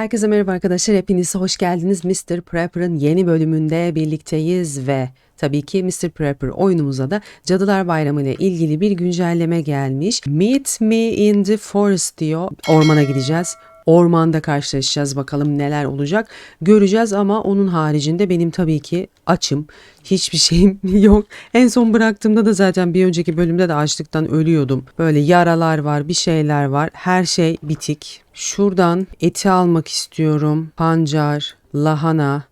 Herkese merhaba arkadaşlar. Hepiniz hoş geldiniz. Mr. Prepper'ın yeni bölümünde birlikteyiz ve tabii ki Mr. Prepper oyunumuza da Cadılar Bayramı ile ilgili bir güncelleme gelmiş. Meet me in the forest diyor. Ormana gideceğiz. Ormanda karşılaşacağız bakalım neler olacak göreceğiz ama onun haricinde benim tabii ki açım hiçbir şeyim yok. En son bıraktığımda da zaten bir önceki bölümde de açlıktan ölüyordum. Böyle yaralar var bir şeyler var her şey bitik. Şuradan eti almak istiyorum pancar, lahana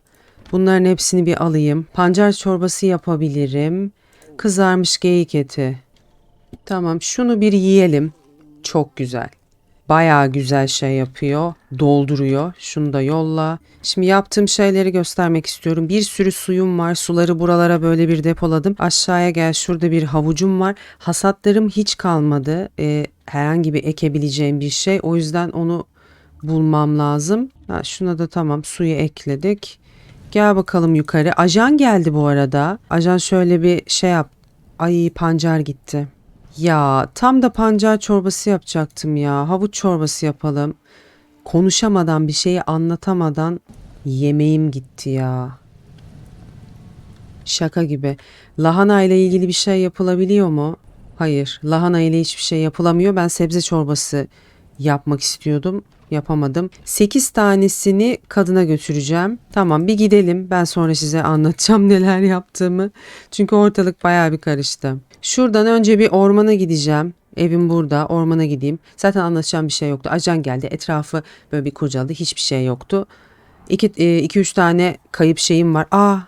bunların hepsini bir alayım. Pancar çorbası yapabilirim. Kızarmış geyik eti. Tamam şunu bir yiyelim. Çok güzel. Bayağı güzel şey yapıyor. Dolduruyor. Şunu da yolla. Şimdi yaptığım şeyleri göstermek istiyorum. Bir sürü suyum var. Suları buralara böyle bir depoladım. Aşağıya gel. Şurada bir havucum var. Hasatlarım hiç kalmadı. Ee, herhangi bir ekebileceğim bir şey. O yüzden onu bulmam lazım. Ha, şuna da tamam suyu ekledik. Gel bakalım yukarı. Ajan geldi bu arada. Ajan şöyle bir şey yap. Ay pancar gitti. Ya tam da pancar çorbası yapacaktım ya. Havuç çorbası yapalım. Konuşamadan bir şeyi anlatamadan yemeğim gitti ya. Şaka gibi. Lahana ile ilgili bir şey yapılabiliyor mu? Hayır. Lahana ile hiçbir şey yapılamıyor. Ben sebze çorbası yapmak istiyordum. Yapamadım. 8 tanesini kadına götüreceğim. Tamam bir gidelim. Ben sonra size anlatacağım neler yaptığımı. Çünkü ortalık bayağı bir karıştı. Şuradan önce bir ormana gideceğim. Evim burada. Ormana gideyim. Zaten anlatacağım bir şey yoktu. Ajan geldi. Etrafı böyle bir kurcaladı. Hiçbir şey yoktu. 2-3 tane kayıp şeyim var. Aa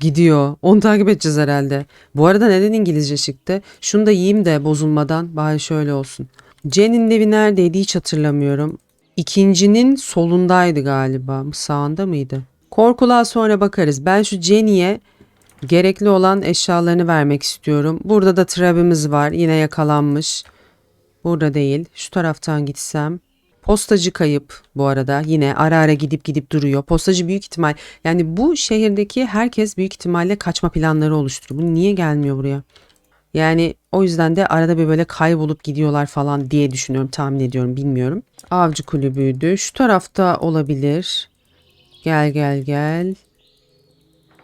Gidiyor. Onu takip edeceğiz herhalde. Bu arada neden İngilizce çıktı? Şunu da yiyeyim de bozulmadan. Bari şöyle olsun. Jen'in evi neredeydi hiç hatırlamıyorum. İkincinin solundaydı galiba. Sağında mıydı? Korkuluğa sonra bakarız. Ben şu Jenny'e gerekli olan eşyalarını vermek istiyorum. Burada da trabimiz var. Yine yakalanmış. Burada değil. Şu taraftan gitsem. Postacı kayıp bu arada yine ara ara gidip gidip duruyor. Postacı büyük ihtimal yani bu şehirdeki herkes büyük ihtimalle kaçma planları oluşturuyor. Bu niye gelmiyor buraya? Yani o yüzden de arada bir böyle kaybolup gidiyorlar falan diye düşünüyorum tahmin ediyorum bilmiyorum. Avcı kulübüydü. Şu tarafta olabilir. Gel gel gel.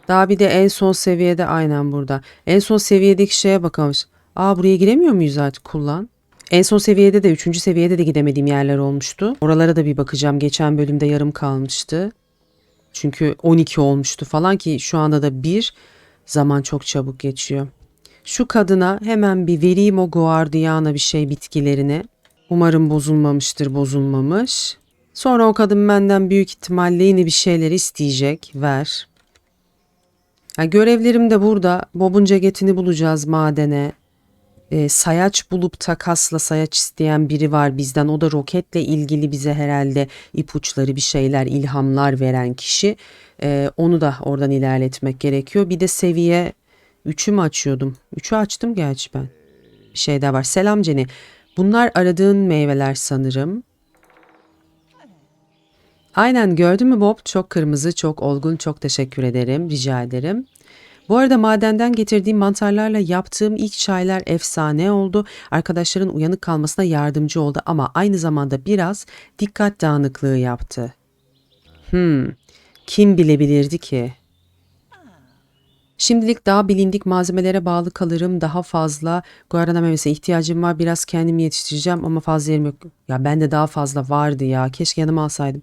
Daha bir de en son seviyede aynen burada. En son seviyedeki şeye bakalım. Aa buraya giremiyor muyuz artık kullan? En son seviyede de 3. seviyede de gidemediğim yerler olmuştu. Oralara da bir bakacağım. Geçen bölümde yarım kalmıştı. Çünkü 12 olmuştu falan ki şu anda da bir zaman çok çabuk geçiyor. Şu kadına hemen bir vereyim o guardiana bir şey bitkilerine. Umarım bozulmamıştır bozulmamış. Sonra o kadın benden büyük ihtimalle yine bir şeyler isteyecek. Ver. Ya görevlerim de burada. Bob'un ceketini bulacağız madene e, sayaç bulup takasla sayaç isteyen biri var bizden. O da roketle ilgili bize herhalde ipuçları bir şeyler, ilhamlar veren kişi. E, onu da oradan ilerletmek gerekiyor. Bir de seviye 3'ü mü açıyordum? 3'ü açtım gerçi ben. Bir şey daha var. Selam Ceni. Bunlar aradığın meyveler sanırım. Aynen gördün mü Bob? Çok kırmızı, çok olgun. Çok teşekkür ederim. Rica ederim. Bu arada madenden getirdiğim mantarlarla yaptığım ilk çaylar efsane oldu. Arkadaşların uyanık kalmasına yardımcı oldu ama aynı zamanda biraz dikkat dağınıklığı yaptı. Hmm, kim bilebilirdi ki? Şimdilik daha bilindik malzemelere bağlı kalırım. Daha fazla guarana memesine ihtiyacım var. Biraz kendim yetiştireceğim ama fazla yerim yok. Ya bende daha fazla vardı ya. Keşke yanıma alsaydım.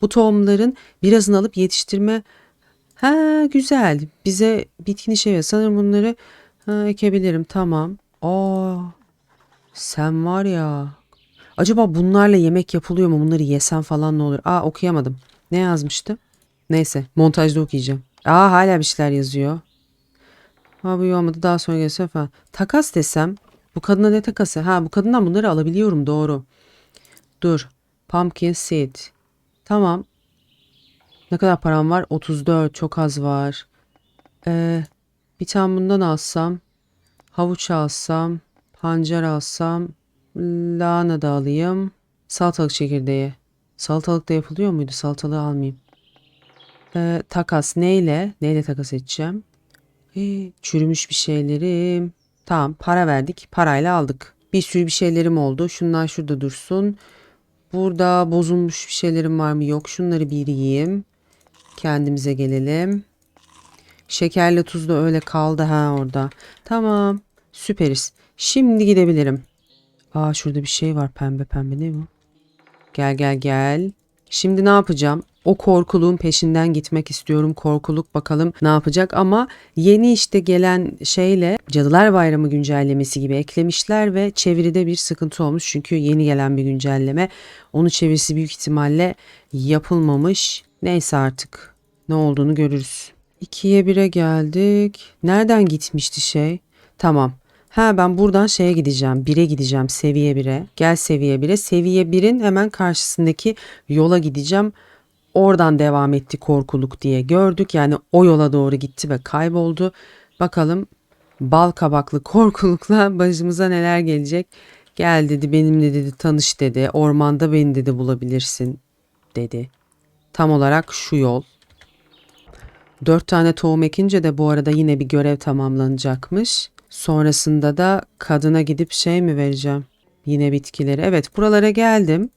Bu tohumların birazını alıp yetiştirme Ha güzel. Bize bitkin işe yarar. Sanırım bunları ha, ekebilirim. Tamam. Aa, sen var ya. Acaba bunlarla yemek yapılıyor mu? Bunları yesem falan ne olur? Aa okuyamadım. Ne yazmıştı? Neyse montajda okuyacağım. Aa hala bir şeyler yazıyor. Ha bu iyi olmadı daha sonra gelse falan. Takas desem bu kadına ne takası? Ha bu kadından bunları alabiliyorum doğru. Dur. Pumpkin seed. Tamam ne kadar param var? 34. Çok az var. Ee, bir tane bundan alsam. Havuç alsam. Pancar alsam. Lahana da alayım. Salatalık çekirdeği. Salatalık da yapılıyor muydu? Salatalığı almayayım. Ee, takas neyle? Neyle takas edeceğim? Ee, çürümüş bir şeylerim. Tamam para verdik. Parayla aldık. Bir sürü bir şeylerim oldu. Şunlar şurada dursun. Burada bozulmuş bir şeylerim var mı? Yok. Şunları bir yiyeyim. Kendimize gelelim. Şekerle tuz da öyle kaldı ha orada. Tamam. Süperiz. Şimdi gidebilirim. Aa şurada bir şey var pembe pembe ne bu? Gel gel gel. Şimdi ne yapacağım? O korkuluğun peşinden gitmek istiyorum. Korkuluk bakalım ne yapacak ama yeni işte gelen şeyle Cadılar Bayramı güncellemesi gibi eklemişler ve çeviride bir sıkıntı olmuş. Çünkü yeni gelen bir güncelleme. Onun çevirisi büyük ihtimalle yapılmamış. Neyse artık ne olduğunu görürüz. 2'ye 1'e geldik. Nereden gitmişti şey? Tamam. Ha ben buradan şeye gideceğim. 1'e gideceğim. Seviye 1'e. Gel seviye 1'e. Seviye 1'in hemen karşısındaki yola gideceğim. Oradan devam etti korkuluk diye gördük. Yani o yola doğru gitti ve kayboldu. Bakalım bal kabaklı korkulukla başımıza neler gelecek. Gel dedi benimle dedi tanış dedi. Ormanda beni dedi bulabilirsin dedi. Tam olarak şu yol. Dört tane tohum ekince de bu arada yine bir görev tamamlanacakmış. Sonrasında da kadına gidip şey mi vereceğim? Yine bitkileri. Evet buralara geldim.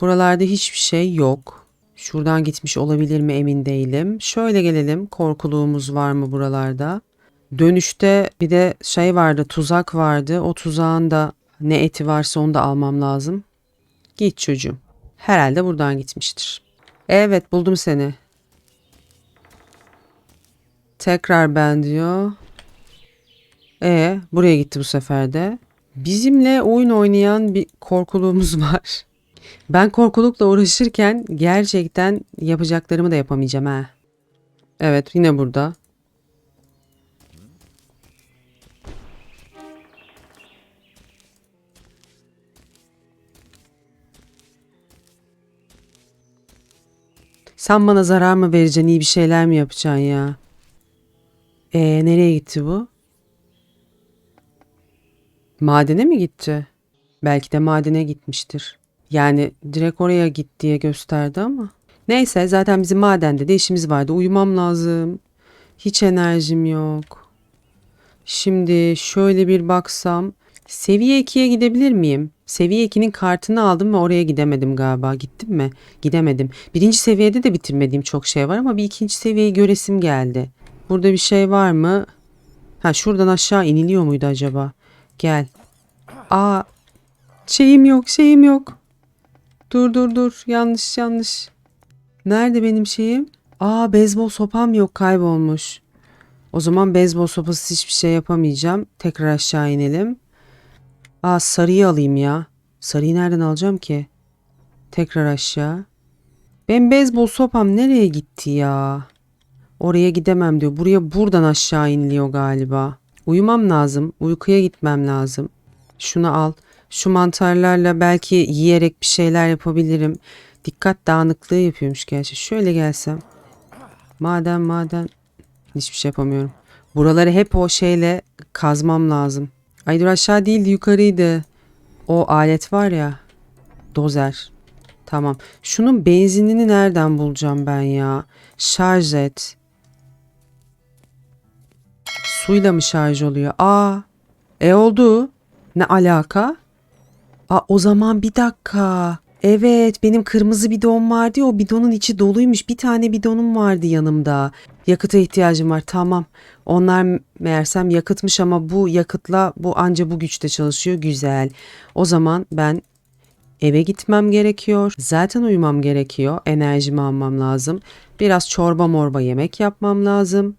Buralarda hiçbir şey yok. Şuradan gitmiş olabilir mi emin değilim. Şöyle gelelim. Korkuluğumuz var mı buralarda? Dönüşte bir de şey vardı tuzak vardı. O tuzağın da ne eti varsa onu da almam lazım. Git çocuğum. Herhalde buradan gitmiştir. Evet buldum seni. Tekrar ben diyor. E buraya gitti bu sefer de. Bizimle oyun oynayan bir korkuluğumuz var. Ben korkulukla uğraşırken gerçekten yapacaklarımı da yapamayacağım ha. Evet yine burada. Sen bana zarar mı vereceksin, iyi bir şeyler mi yapacaksın ya? Ee, nereye gitti bu? Madene mi gitti? Belki de madene gitmiştir. Yani direkt oraya git diye gösterdi ama. Neyse zaten bizim madende de işimiz vardı. Uyumam lazım. Hiç enerjim yok. Şimdi şöyle bir baksam. Seviye 2'ye gidebilir miyim? Seviye 2'nin kartını aldım ve oraya gidemedim galiba. Gittim mi? Gidemedim. Birinci seviyede de bitirmediğim çok şey var ama bir ikinci seviyeyi göresim geldi. Burada bir şey var mı? Ha şuradan aşağı iniliyor muydu acaba? Gel. Aa şeyim yok şeyim yok. Dur dur dur yanlış yanlış. Nerede benim şeyim? Aa beyzbol sopam yok kaybolmuş. O zaman beyzbol sopası hiçbir şey yapamayacağım. Tekrar aşağı inelim. Aa sarıyı alayım ya. Sarıyı nereden alacağım ki? Tekrar aşağı. Ben beyzbol sopam nereye gitti ya? Oraya gidemem diyor. Buraya buradan aşağı iniliyor galiba. Uyumam lazım. Uykuya gitmem lazım. Şunu al. Şu mantarlarla belki yiyerek bir şeyler yapabilirim. Dikkat dağınıklığı yapıyormuş gerçi. Şöyle gelsem. Maden maden. Hiçbir şey yapamıyorum. Buraları hep o şeyle kazmam lazım. Ay dur aşağı değildi yukarıydı. O alet var ya. Dozer. Tamam. Şunun benzinini nereden bulacağım ben ya? Şarj et. Suyla mı şarj oluyor? Aa. E oldu. Ne alaka? Aa o zaman bir dakika. Evet benim kırmızı bidon vardı ya o bidonun içi doluymuş. Bir tane bidonum vardı yanımda. Yakıta ihtiyacım var tamam. Onlar meğersem yakıtmış ama bu yakıtla bu anca bu güçte çalışıyor. Güzel. O zaman ben eve gitmem gerekiyor. Zaten uyumam gerekiyor. Enerjimi almam lazım. Biraz çorba morba yemek yapmam lazım.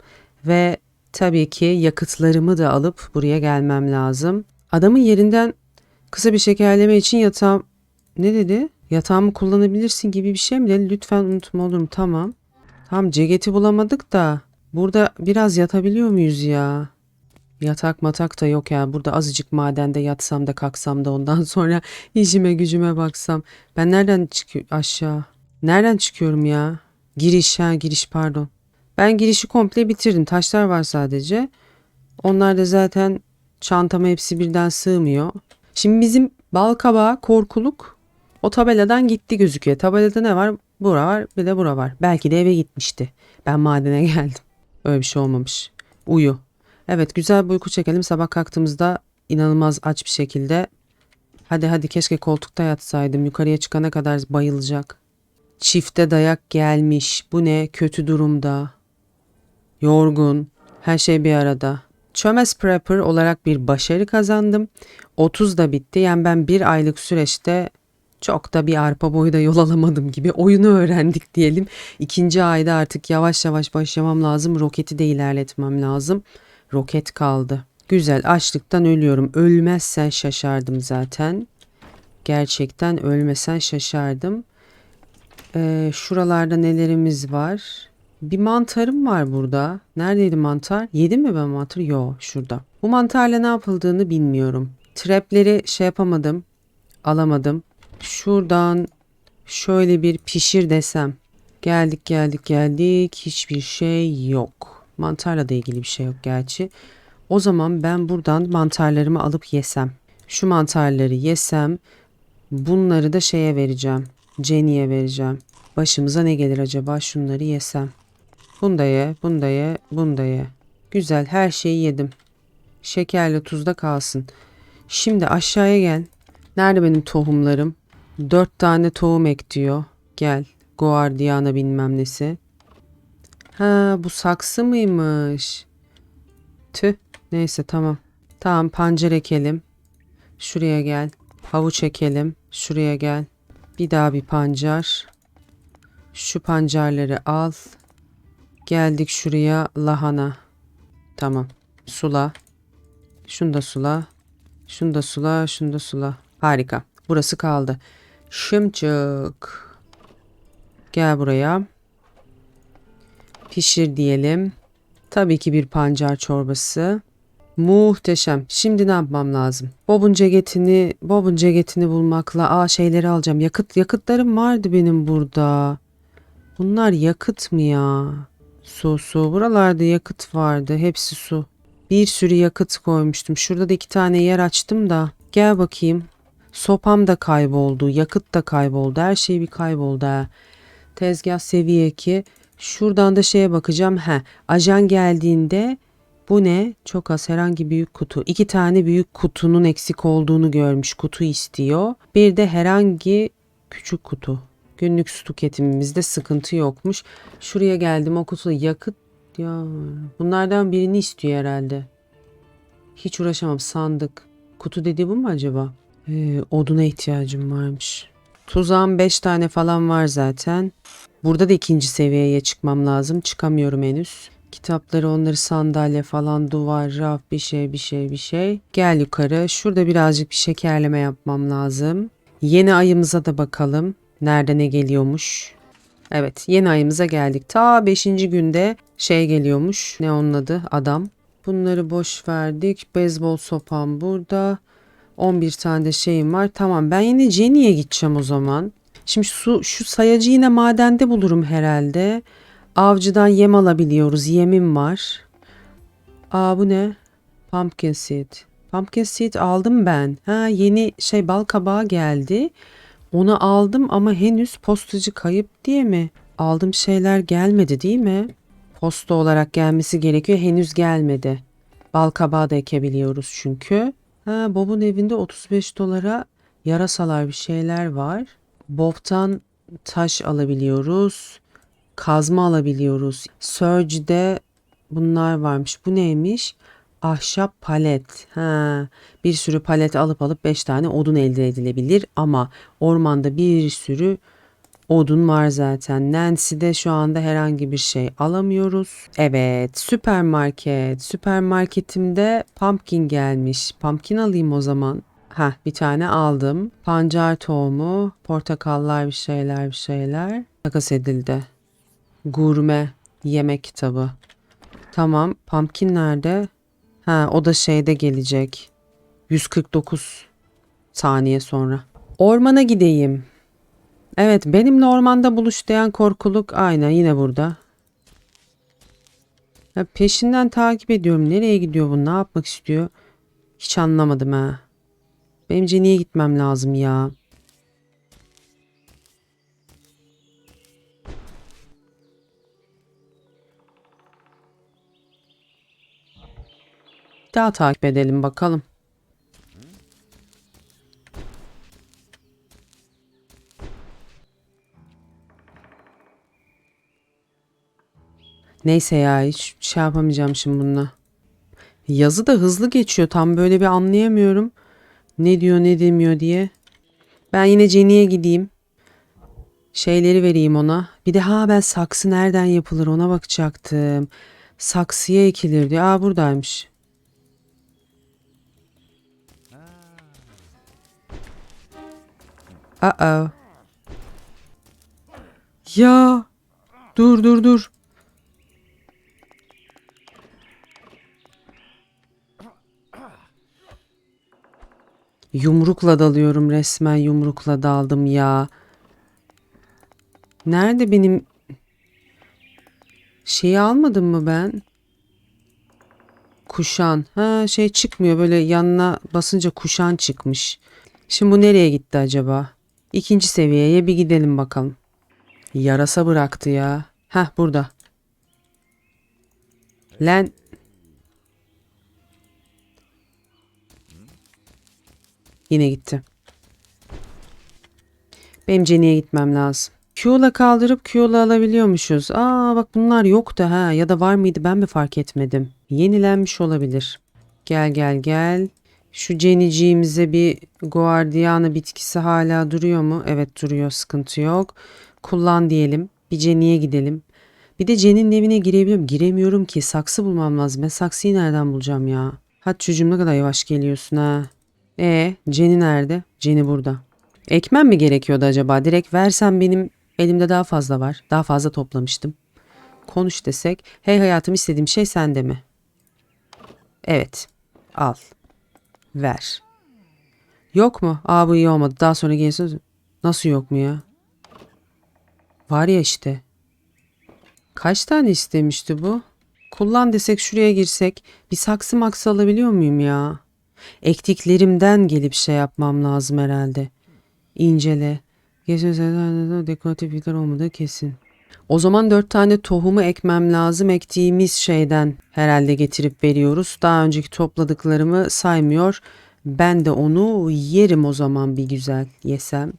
Ve tabii ki yakıtlarımı da alıp buraya gelmem lazım. Adamın yerinden kısa bir şekerleme için yatağım... Ne dedi? Yatağımı kullanabilirsin gibi bir şey mi dedi? Lütfen unutma olur mu? Tamam. Tamam ceketi bulamadık da burada biraz yatabiliyor muyuz ya? Yatak matak da yok ya. Burada azıcık madende yatsam da kalksam da ondan sonra işime gücüme baksam. Ben nereden çıkıyorum aşağı? Nereden çıkıyorum ya? Giriş ha giriş pardon. Ben girişi komple bitirdim. Taşlar var sadece. Onlar da zaten çantama hepsi birden sığmıyor. Şimdi bizim bal kabağı korkuluk o tabeladan gitti gözüküyor. Tabelada ne var? Bura var bir de bura var. Belki de eve gitmişti. Ben madene geldim. Öyle bir şey olmamış. Uyu. Evet güzel bir uyku çekelim. Sabah kalktığımızda inanılmaz aç bir şekilde Hadi hadi keşke koltukta yatsaydım. Yukarıya çıkana kadar bayılacak. Çifte dayak gelmiş. Bu ne? Kötü durumda. Yorgun. Her şey bir arada. Çömez Prepper olarak bir başarı kazandım. 30 da bitti. Yani ben bir aylık süreçte çok da bir arpa boyu da yol alamadım gibi oyunu öğrendik diyelim. İkinci ayda artık yavaş yavaş başlamam lazım. Roketi de ilerletmem lazım. Roket kaldı. Güzel açlıktan ölüyorum. Ölmezsen şaşardım zaten. Gerçekten ölmesen şaşardım. Ee, şuralarda nelerimiz var? Bir mantarım var burada. Neredeydi mantar? Yedim mi ben mantarı? Yo şurada. Bu mantarla ne yapıldığını bilmiyorum. Trapleri şey yapamadım. Alamadım. Şuradan şöyle bir pişir desem. Geldik geldik geldik. Hiçbir şey yok. Mantarla da ilgili bir şey yok gerçi. O zaman ben buradan mantarlarımı alıp yesem. Şu mantarları yesem bunları da şeye vereceğim. Jenny'e vereceğim. Başımıza ne gelir acaba şunları yesem. Bunu da ye, bunu ye, bunu ye. Güzel her şeyi yedim. Şekerle tuzda kalsın. Şimdi aşağıya gel. Nerede benim tohumlarım? Dört tane tohum ek diyor. Gel. Guardiana bilmem nesi. Ha bu saksı mıymış? Tüh. Neyse tamam. Tamam pancar ekelim. Şuraya gel. Havuç ekelim. Şuraya gel. Bir daha bir pancar. Şu pancarları al. Geldik şuraya lahana. Tamam. Sula. Şunu da sula. Şunu da sula. Şunu da sula. Harika. Burası kaldı. Şımcık. Gel buraya. Pişir diyelim. Tabii ki bir pancar çorbası. Muhteşem. Şimdi ne yapmam lazım? Bob'un ceketini, Bob'un ceketini bulmakla aa şeyleri alacağım. Yakıt yakıtlarım vardı benim burada. Bunlar yakıt mı ya? Su su. Buralarda yakıt vardı. Hepsi su. Bir sürü yakıt koymuştum. Şurada da iki tane yer açtım da. Gel bakayım. Sopam da kayboldu. Yakıt da kayboldu. Her şey bir kayboldu ha. Tezgah seviye 2. Şuradan da şeye bakacağım. He, ajan geldiğinde bu ne? Çok az herhangi büyük kutu. İki tane büyük kutunun eksik olduğunu görmüş. Kutu istiyor. Bir de herhangi küçük kutu. Günlük su tüketimimizde sıkıntı yokmuş. Şuraya geldim o kutuda yakıt ya bunlardan birini istiyor herhalde. Hiç uğraşamam sandık. Kutu dediği bu mu acaba? Ee, oduna ihtiyacım varmış. Tuzağım 5 tane falan var zaten. Burada da ikinci seviyeye çıkmam lazım. Çıkamıyorum henüz. Kitapları onları sandalye falan duvar raf bir şey bir şey bir şey. Gel yukarı. Şurada birazcık bir şekerleme yapmam lazım. Yeni ayımıza da bakalım. Nerede ne geliyormuş. Evet yeni ayımıza geldik. Ta 5. günde şey geliyormuş. Ne onun adı? Adam. Bunları boş verdik. Beyzbol sopam burada. 11 tane de şeyim var. Tamam ben yine Jenny'e gideceğim o zaman. Şimdi su, şu sayacı yine madende bulurum herhalde. Avcıdan yem alabiliyoruz. Yemim var. Aa bu ne? Pumpkin seed. Pumpkin seed aldım ben. Ha yeni şey bal kabağı geldi. Onu aldım ama henüz postacı kayıp diye mi? Aldığım şeyler gelmedi değil mi? Posta olarak gelmesi gerekiyor. Henüz gelmedi. Bal kabağı da ekebiliyoruz çünkü. Ha, Bob'un evinde 35 dolara yarasalar bir şeyler var. Bob'tan taş alabiliyoruz. Kazma alabiliyoruz. Surge'de bunlar varmış. Bu neymiş? Ahşap palet. Ha, bir sürü palet alıp alıp 5 tane odun elde edilebilir ama ormanda bir sürü odun var zaten. Nancy'de şu anda herhangi bir şey alamıyoruz. Evet, süpermarket. Süpermarketimde pumpkin gelmiş. Pumpkin alayım o zaman. Ha, bir tane aldım. Pancar tohumu, portakallar bir şeyler bir şeyler. Takas edildi. Gurme yemek kitabı. Tamam, pumpkin nerede? Ha, o da şeyde gelecek. 149 saniye sonra. Ormana gideyim. Evet, benimle ormanda buluş korkuluk aynen yine burada. Ya peşinden takip ediyorum. Nereye gidiyor bu? Ne yapmak istiyor? Hiç anlamadım ha. Benim Jenny'e gitmem lazım ya. daha takip edelim bakalım. Neyse ya hiç şey yapamayacağım şimdi bununla. Yazı da hızlı geçiyor. Tam böyle bir anlayamıyorum. Ne diyor ne demiyor diye. Ben yine Jenny'e gideyim. Şeyleri vereyim ona. Bir de ha ben saksı nereden yapılır ona bakacaktım. Saksıya ekilir diyor. Aa buradaymış. Aa. Ya. Dur dur dur. Yumrukla dalıyorum resmen yumrukla daldım ya. Nerede benim şeyi almadım mı ben? Kuşan. Ha şey çıkmıyor böyle yanına basınca kuşan çıkmış. Şimdi bu nereye gitti acaba? İkinci seviyeye bir gidelim bakalım. Yarasa bıraktı ya. Heh burada. Lan. Yine gitti. Benim Jenny'e gitmem lazım. Q'la kaldırıp Q'la alabiliyormuşuz. Aa bak bunlar yoktu ha ya da var mıydı ben mi fark etmedim. Yenilenmiş olabilir. Gel gel gel. Şu Jenny'ciğimize bir Guardiana bitkisi hala duruyor mu? Evet duruyor sıkıntı yok. Kullan diyelim. Bir Jenny'e gidelim. Bir de Jenny'nin evine girebiliyorum. Giremiyorum ki. Saksı bulmam lazım. Ben saksıyı nereden bulacağım ya? Hadi çocuğum ne kadar yavaş geliyorsun ha. E Jenny nerede? Jenny burada. Ekmem mi gerekiyordu acaba? Direkt versem benim elimde daha fazla var. Daha fazla toplamıştım. Konuş desek. Hey hayatım istediğim şey sende mi? Evet. Al. Ver. Yok mu? Aa bu iyi olmadı. Daha sonra gelsin. Nasıl yok mu ya? Var ya işte. Kaç tane istemişti bu? Kullan desek şuraya girsek bir saksı maksı alabiliyor muyum ya? Ektiklerimden gelip şey yapmam lazım herhalde. İncele. Geçen senelerde dekoratif bitkiler olmadığı kesin. O zaman dört tane tohumu ekmem lazım. Ektiğimiz şeyden herhalde getirip veriyoruz. Daha önceki topladıklarımı saymıyor. Ben de onu yerim o zaman bir güzel yesem.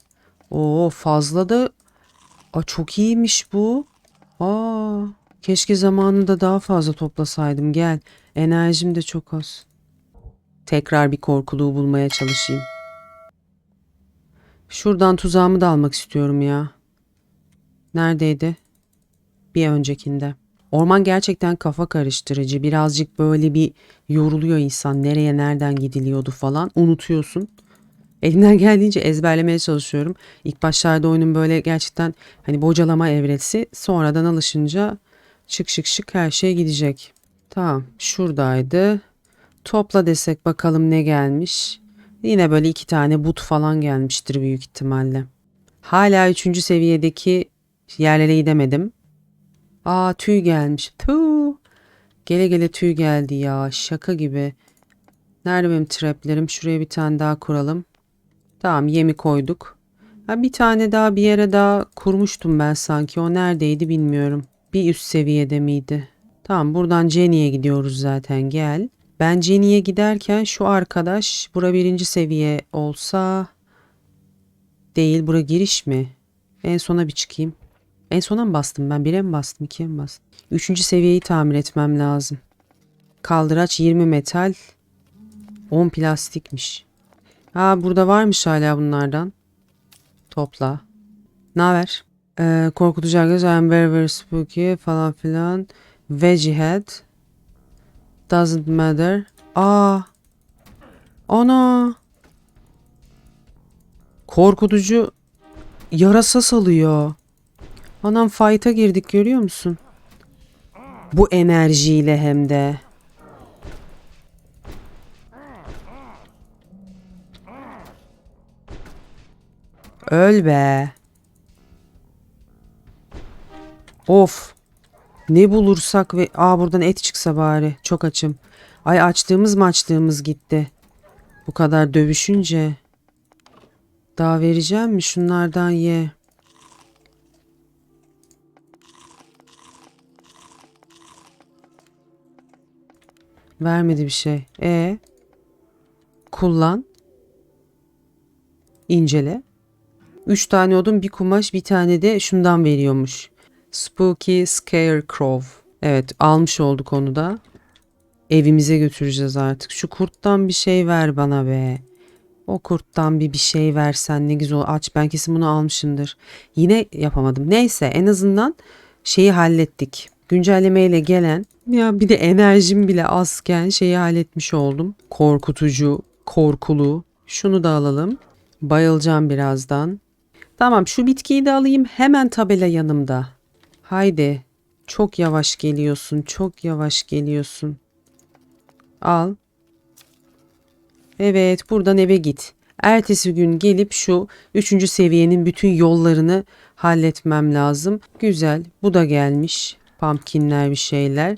Oo fazla da Aa, çok iyiymiş bu. Aa, keşke zamanında daha fazla toplasaydım. Gel. Enerjim de çok az. Tekrar bir korkuluğu bulmaya çalışayım. Şuradan tuzağımı da almak istiyorum ya. Neredeydi? Bir öncekinde. Orman gerçekten kafa karıştırıcı. Birazcık böyle bir yoruluyor insan. Nereye nereden gidiliyordu falan. Unutuyorsun. Elimden geldiğince ezberlemeye çalışıyorum. İlk başlarda oyunun böyle gerçekten hani bocalama evresi. Sonradan alışınca şık şık şık her şey gidecek. Tamam şuradaydı. Topla desek bakalım ne gelmiş. Yine böyle iki tane but falan gelmiştir büyük ihtimalle. Hala üçüncü seviyedeki yerlere gidemedim. Aa tüy gelmiş. Tüh. Gele gele tüy geldi ya. Şaka gibi. Nerede benim traplerim? Şuraya bir tane daha kuralım. Tamam yemi koyduk. Ha, bir tane daha bir yere daha kurmuştum ben sanki. O neredeydi bilmiyorum. Bir üst seviyede miydi? Tamam buradan Jenny'e gidiyoruz zaten gel. Ben Jenny'e giderken şu arkadaş bura birinci seviye olsa değil bura giriş mi? En sona bir çıkayım. En sona mı bastım ben? Bire mi bastım? ikiye mi bastım? Üçüncü seviyeyi tamir etmem lazım. Kaldıraç 20 metal. 10 plastikmiş. Ha burada varmış hala bunlardan. Topla. Ne haber? Ee, korkutucu göz. I'm very very spooky falan filan. Veggie head. Doesn't matter. Aa. Ana. Korkutucu yarasa salıyor. Anam fight'a girdik görüyor musun? Bu enerjiyle hem de. Öl be. Of. Ne bulursak ve aa buradan et çıksa bari. Çok açım. Ay açtığımız mı açtığımız gitti. Bu kadar dövüşünce. Daha vereceğim mi? Şunlardan ye. Vermedi bir şey. E kullan. İncele. Üç tane odun, bir kumaş, bir tane de şundan veriyormuş. Spooky Scarecrow. Evet almış olduk onu da. Evimize götüreceğiz artık. Şu kurttan bir şey ver bana be. O kurttan bir bir şey versen ne güzel. Aç ben kesin bunu almışımdır. Yine yapamadım. Neyse en azından şeyi hallettik. Güncellemeyle gelen ya bir de enerjim bile azken şeyi halletmiş oldum. Korkutucu, korkulu. Şunu da alalım. Bayılacağım birazdan. Tamam şu bitkiyi de alayım. Hemen tabela yanımda. Haydi. Çok yavaş geliyorsun. Çok yavaş geliyorsun. Al. Evet buradan eve git. Ertesi gün gelip şu üçüncü seviyenin bütün yollarını halletmem lazım. Güzel. Bu da gelmiş. Pumpkinler bir şeyler.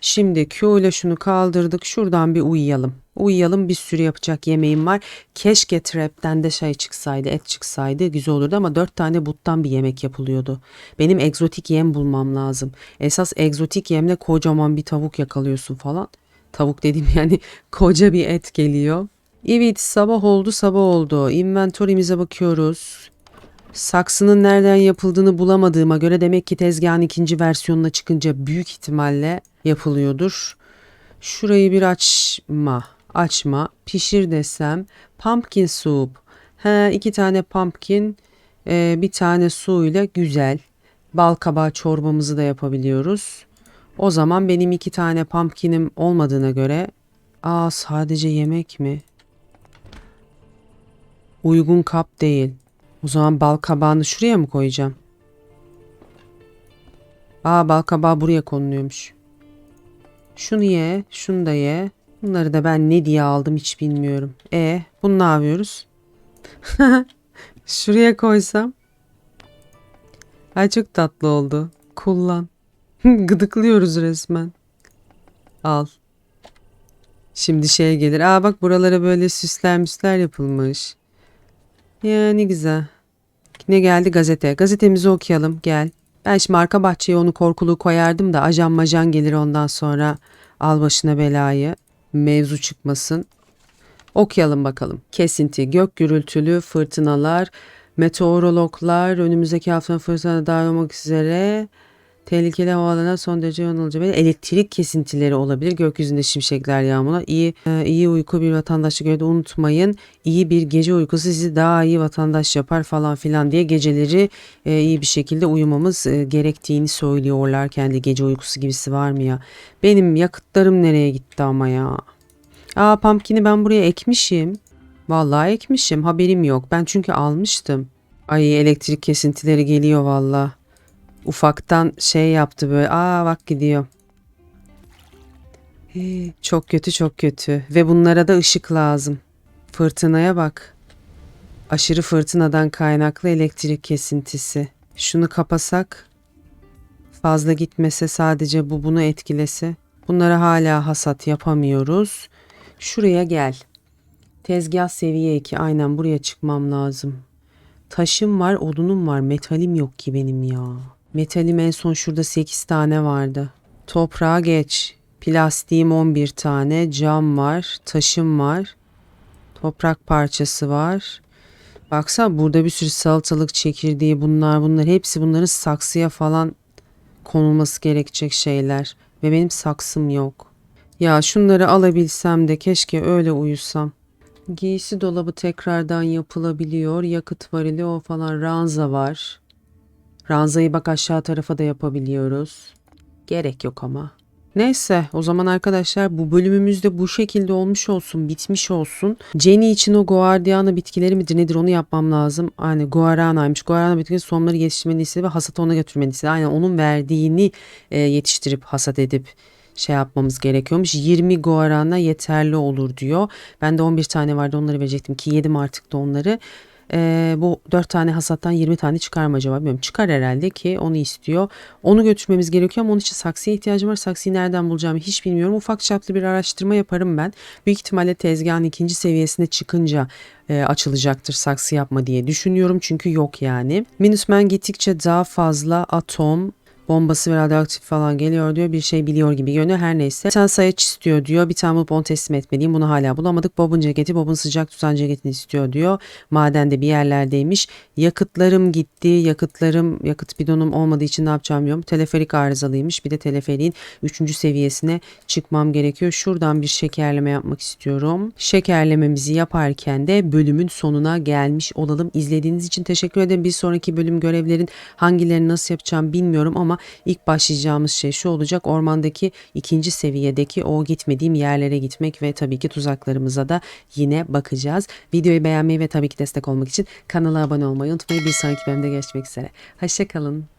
Şimdi Q ile şunu kaldırdık. Şuradan bir uyuyalım. Uyuyalım bir sürü yapacak yemeğim var. Keşke trapten de şey çıksaydı, et çıksaydı güzel olurdu ama dört tane buttan bir yemek yapılıyordu. Benim egzotik yem bulmam lazım. Esas egzotik yemle kocaman bir tavuk yakalıyorsun falan. Tavuk dediğim yani koca bir et geliyor. Evet sabah oldu sabah oldu. Inventory'mize bakıyoruz. Saksının nereden yapıldığını bulamadığıma göre demek ki tezgahın ikinci versiyonuna çıkınca büyük ihtimalle yapılıyordur. Şurayı bir açma. Açma. Pişir desem. Pumpkin soup. He, iki tane pumpkin. e, bir tane suyla güzel. Bal kabağı çorbamızı da yapabiliyoruz. O zaman benim iki tane pumpkinim olmadığına göre aa sadece yemek mi? Uygun kap değil. O zaman bal kabağını şuraya mı koyacağım? Aa bal kabağı buraya konuluyormuş. Şunu ye, şunu da ye. Bunları da ben ne diye aldım hiç bilmiyorum. E, bunu ne yapıyoruz? Şuraya koysam. Ay çok tatlı oldu. Kullan. Gıdıklıyoruz resmen. Al. Şimdi şey gelir. Aa bak buralara böyle süsler müsler yapılmış. Ya ne güzel. Ne geldi gazete. Gazetemizi okuyalım gel. Ben şimdi arka bahçeye onu korkulu koyardım da ajan majan gelir ondan sonra al başına belayı. Mevzu çıkmasın. Okuyalım bakalım. Kesinti, gök gürültülü, fırtınalar, meteorologlar önümüzdeki haftanın fırtına dahil olmak üzere tehlikeli havalarına son derece yanılacak. Elektrik kesintileri olabilir. Gökyüzünde şimşekler yağmurlar. İyi, e, iyi uyku bir vatandaşı göre de unutmayın. İyi bir gece uykusu sizi daha iyi vatandaş yapar falan filan diye geceleri e, iyi bir şekilde uyumamız e, gerektiğini söylüyorlar. Kendi gece uykusu gibisi var mı ya? Benim yakıtlarım nereye gitti ama ya? Aa pumpkin'i ben buraya ekmişim. Vallahi ekmişim. Haberim yok. Ben çünkü almıştım. Ay elektrik kesintileri geliyor vallahi. Ufaktan şey yaptı böyle. Aa bak gidiyor. Hii, Çok kötü çok kötü. Ve bunlara da ışık lazım. Fırtınaya bak. Aşırı fırtınadan kaynaklı elektrik kesintisi. Şunu kapasak fazla gitmese sadece bu bunu etkilese. Bunları hala hasat yapamıyoruz. Şuraya gel. Tezgah seviye 2. Aynen buraya çıkmam lazım. Taşım var, odunum var. Metalim yok ki benim ya. Metalim en son şurada 8 tane vardı. Toprağa geç. Plastiğim 11 tane. Cam var. Taşım var. Toprak parçası var. Baksana burada bir sürü salatalık çekirdeği bunlar bunlar. Hepsi bunların saksıya falan konulması gerekecek şeyler. Ve benim saksım yok. Ya şunları alabilsem de keşke öyle uyusam. Giysi dolabı tekrardan yapılabiliyor. Yakıt varili o falan ranza var. Ranzayı bak aşağı tarafa da yapabiliyoruz. Gerek yok ama. Neyse o zaman arkadaşlar bu bölümümüz de bu şekilde olmuş olsun, bitmiş olsun. Jenny için o guardiana bitkileri midir nedir onu yapmam lazım. Aynen guaranaymış. Guarana bitkileri sonları yetiştirmeni ve hasata ona götürmeni. Aynen onun verdiğini e, yetiştirip hasat edip şey yapmamız gerekiyormuş. 20 guarana yeterli olur diyor. Ben de 11 tane vardı onları verecektim ki yedim artık da onları. Ee, bu 4 tane hasattan 20 tane çıkar mı acaba bilmiyorum. Çıkar herhalde ki onu istiyor. Onu götürmemiz gerekiyor ama onun için saksıya ihtiyacım var. Saksıyı nereden bulacağımı hiç bilmiyorum. Ufak çaplı bir araştırma yaparım ben. Büyük ihtimalle tezgahın ikinci seviyesine çıkınca e, açılacaktır saksı yapma diye düşünüyorum. Çünkü yok yani. Minusman gittikçe daha fazla atom, bombası ve radyoaktif falan geliyor diyor. Bir şey biliyor gibi görünüyor. Her neyse. Bir sayaç istiyor diyor. Bir tane bulup teslim etmeliyim. Bunu hala bulamadık. Bob'un ceketi. Bob'un sıcak tutan ceketini istiyor diyor. Madende bir yerlerdeymiş. Yakıtlarım gitti. Yakıtlarım, yakıt bidonum olmadığı için ne yapacağım bilmiyorum. Teleferik arızalıymış. Bir de teleferiğin 3. seviyesine çıkmam gerekiyor. Şuradan bir şekerleme yapmak istiyorum. Şekerlememizi yaparken de bölümün sonuna gelmiş olalım. İzlediğiniz için teşekkür ederim. Bir sonraki bölüm görevlerin hangilerini nasıl yapacağım bilmiyorum ama ilk başlayacağımız şey şu olacak. Ormandaki ikinci seviyedeki o gitmediğim yerlere gitmek ve tabii ki tuzaklarımıza da yine bakacağız. Videoyu beğenmeyi ve tabii ki destek olmak için kanala abone olmayı unutmayın. Bir sonraki bölümde görüşmek üzere. Hoşçakalın.